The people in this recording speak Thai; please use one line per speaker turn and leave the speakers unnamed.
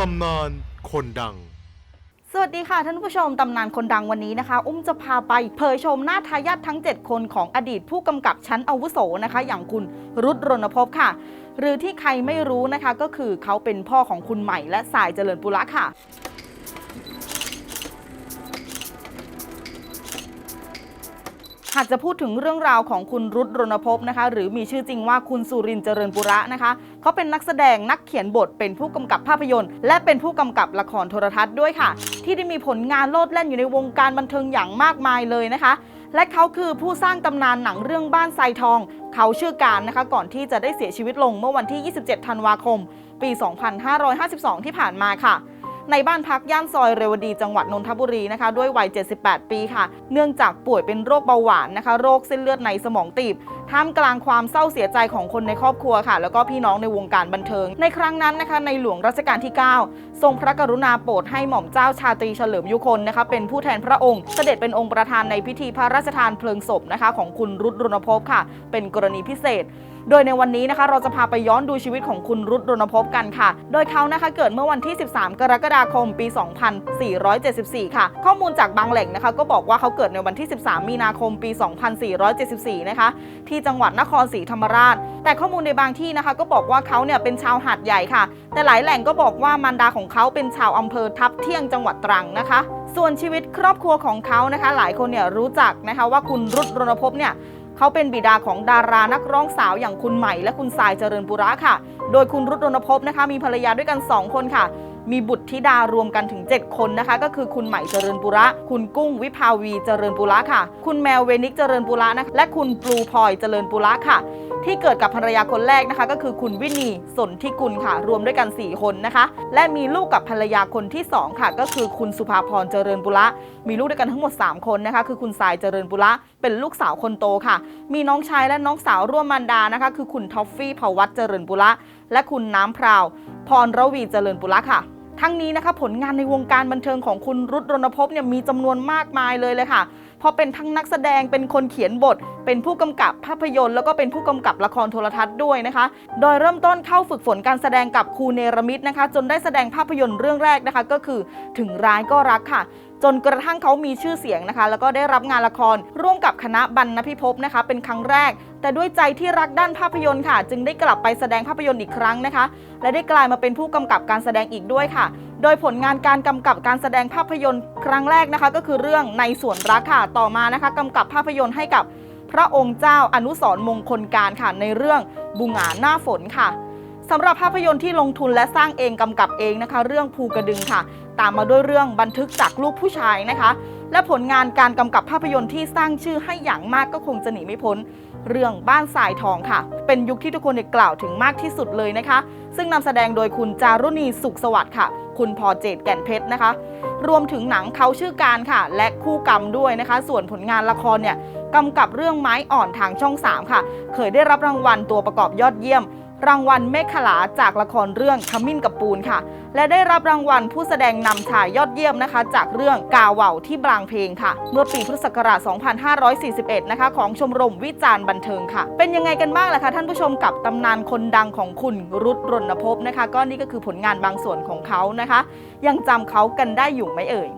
ตำนานคนดัง
สวัสดีค่ะท่านผู้ชมตำนานคนดังวันนี้นะคะ อุ้มจะพาไปเผยชมหน้าทายาททั้ง 7 คนของอดีตผู้กำกับชั้นอาวุโสนะคะ อย่างคุณรุตรณพพค่ะ หรือที่ใครไม่รู้นะคะก็คือเขาเป็นพ่อของคุณใหม่และสายเจริญปุระค่ะ หากจะพูดถึงเรื่องราวของคุณรุตรณพพนะคะ หรือมีชื่อจริงว่าคุณสุรินทร์เจริญปุระนะคะ เขาเป็นนักแสดงนักเขียนบท เป็นผู้กำกับภาพยนตร์ และเป็นผู้กำกับละครโทรทัศน์ด้วยค่ะ ที่ได้มีผลงานโลดแล่นอยู่ในวงการบันเทิงอย่างมากมายเลยนะคะ และเขาคือผู้สร้างตำนานหนังเรื่องบ้านทรายทอง เขาชื่อการนะคะ ก่อนที่จะได้เสียชีวิตลงเมื่อวันที่ 27 ธันวาคม ปี 2552 ที่ผ่านมาค่ะ ในบ้านพักย่านซอยเรวดีจังหวัดนนทบุรีนะคะ ด้วยวัย 78 ปีค่ะ เนื่องจากป่วยเป็นโรคเบาหวานนะคะ โรคเส้นเลือดในสมองตีบท่ามกลางความเศร้าเสียใจของคนในครอบครัวค่ะ แล้วก็พี่น้องในวงการบันเทิง ในครั้งนั้นนะคะ ในหลวงรัชกาลที่ 9 ทรงพระกรุณาโปรดให้หม่อมเจ้าชาตรีเฉลิมยุคนนะคะ เป็นผู้แทนพระองค์ เสด็จเป็นองค์ประธานในพิธีพระราชทานเพลิงศพนะคะ ของคุณรุตรณพพค่ะ เป็นกรณีพิเศษโดยในวันนี้นะคะเราจะพาไปย้อนดูชีวิตของคุณรุตรณพพกันค่ะ โดยเขานะคะเกิดเมื่อวันที่ 13 กรกฎาคม ปี 2474 ค่ะ ข้อมูลจากบางแหล่งนะคะ ก็บอกว่าเขาเกิดในวันที่ 13 มีนาคม ปี 2474 นะคะทจังหวัดนครศรีธรรมราช แต่ข้อมูลในบางที่นะคะ ก็บอกว่าเขาเนี่ยเป็นชาวหาดใหญ่ค่ะ แต่หลายแหล่งก็บอกว่ามารดาของเขาเป็นชาวอำเภอทับเที่ยงจังหวัดตรังนะคะ ส่วนชีวิตครอบครัวของเขานะคะ หลายคนเนี่ยรู้จักนะคะว่าคุณรุตรณพพเนี่ยเขาเป็นบิดาของดารานักร้องสาวอย่างคุณใหม่ และคุณสายเจริญปุระค่ะ โดยคุณรุตรณพพนะคะ มีภรรยาด้วยกัน 2 คนค่ะ มีบุตรธิดารวมกันถึง 7 คนนะคะ ก็คือคุณใหม่เจริญปุระ คุณกุ้งวิภาวีเจริญปุระค่ะ คุณแมวเวนิกเจริญปุระนะคะและคุณปลูพลอยเจริญปุระค่ะ ที่เกิดกับภรรยาคนแรกนะคะ ก็คือคุณวินีสนทิกุลค่ะ รวมด้วยกัน 4 คนนะคะ และมีลูกกับภรรยาคนที่ 2 ค่ะ ก็คือคุณสุภาพรเจริญปุระ มีลูกด้วยกันทั้งหมด 3 คนนะคะ คือคุณสายเจริญปุระเป็นลูกสาวคนโตค่ะ มีน้องชายและน้องสาวร่วมมารดานะคะ คือคุณท็อฟฟี่ภวัตเจริญปุระและคุณน้ำพราว พรระวีเจริญปุระค่ะ ทั้งนี้นะคะผลงานในวงการบันเทิงของคุณรุตรณพพเนี่ยมีจำนวนมากมายเลยเลยค่ะพราะเป็นทั้งนักแสดงเป็นคนเขียนบท เป็นผู้กำกับภาพยนตร์ แล้วก็เป็นผู้กำกับละครโทรทัศน์ด้วยนะคะ โดยเริ่มต้นเข้าฝึกฝนการแสดงกับครูเนรมิตนะคะ จนได้แสดงภาพยนตร์เรื่องแรกนะคะ ก็คือถึงร้ายก็รักค่ะ จนกระทั่งเขามีชื่อเสียงนะคะ แล้วก็ได้รับงานละครร่วมกับคณะบรรณพิภพนะคะ เป็นครั้งแรก แต่ด้วยใจที่รักด้านภาพยนตร์ค่ะ จึงได้กลับไปแสดงภาพยนตร์อีกครั้งนะคะ และได้กลายมาเป็นผู้กำกับการแสดงอีกด้วยค่ะ โดยผลงานการกำกับการแสดงภาพยนตร์ครั้งแรกนะคะ ก็คือเรื่องในสวนรักค่ะต่อมานะคะกำกับภาพยนตร์ให้กับพระองค์เจ้าอนุสรมงคลการค่ะในเรื่องบุงหงาหน้าฝนค่ะ สำหรับภาพยนตร์ที่ลงทุนและสร้างเองกำกับเองนะคะ เรื่องภูกระดึงค่ะ ตามมาด้วยเรื่องบันทึกจากลูกผู้ชายนะคะ และผลงานการกำกับภาพยนตร์ที่สร้างชื่อให้อย่างมากก็คงจะหนีไม่พ้น เรื่องบ้านทรายทองค่ะ เป็นยุคที่ทุกคนได้กล่าวถึงมากที่สุดเลยนะคะ ซึ่งนำแสดงโดยคุณจารุณีสุขสวัสดิ์ค่ะ คุณพอเจตแก่นเพชรนะคะ รวมถึงหนังเขาชื่อการค่ะ และคู่กรรมด้วยนะคะ ส่วนผลงานละครเนี่ยกำกับเรื่องไม้อ่อนทางช่อง 3 ค่ะ เคยได้รับรางวัลตัวประกอบยอดเยี่ยม รางวัลเมฆขลาจากละครเรื่องขมิ้นกับปูนค่ะ และได้รับรางวัลผู้แสดงนำชายยอดเยี่ยมนะคะ จากเรื่องกาเหว่าที่บางเพลงค่ะ เมื่อปีพุทธศักราช 2541 นะคะ ของชมรมวิจารณ์บันเทิงค่ะ เป็นยังไงกันบ้างล่ะคะท่านผู้ชมกับตำนานคนดังของคุณรุตรณพพนะคะ ก็นี่ก็คือผลงานบางส่วนของเขานะคะ ยังจำเขากันได้อยู่ไหมเอ่ย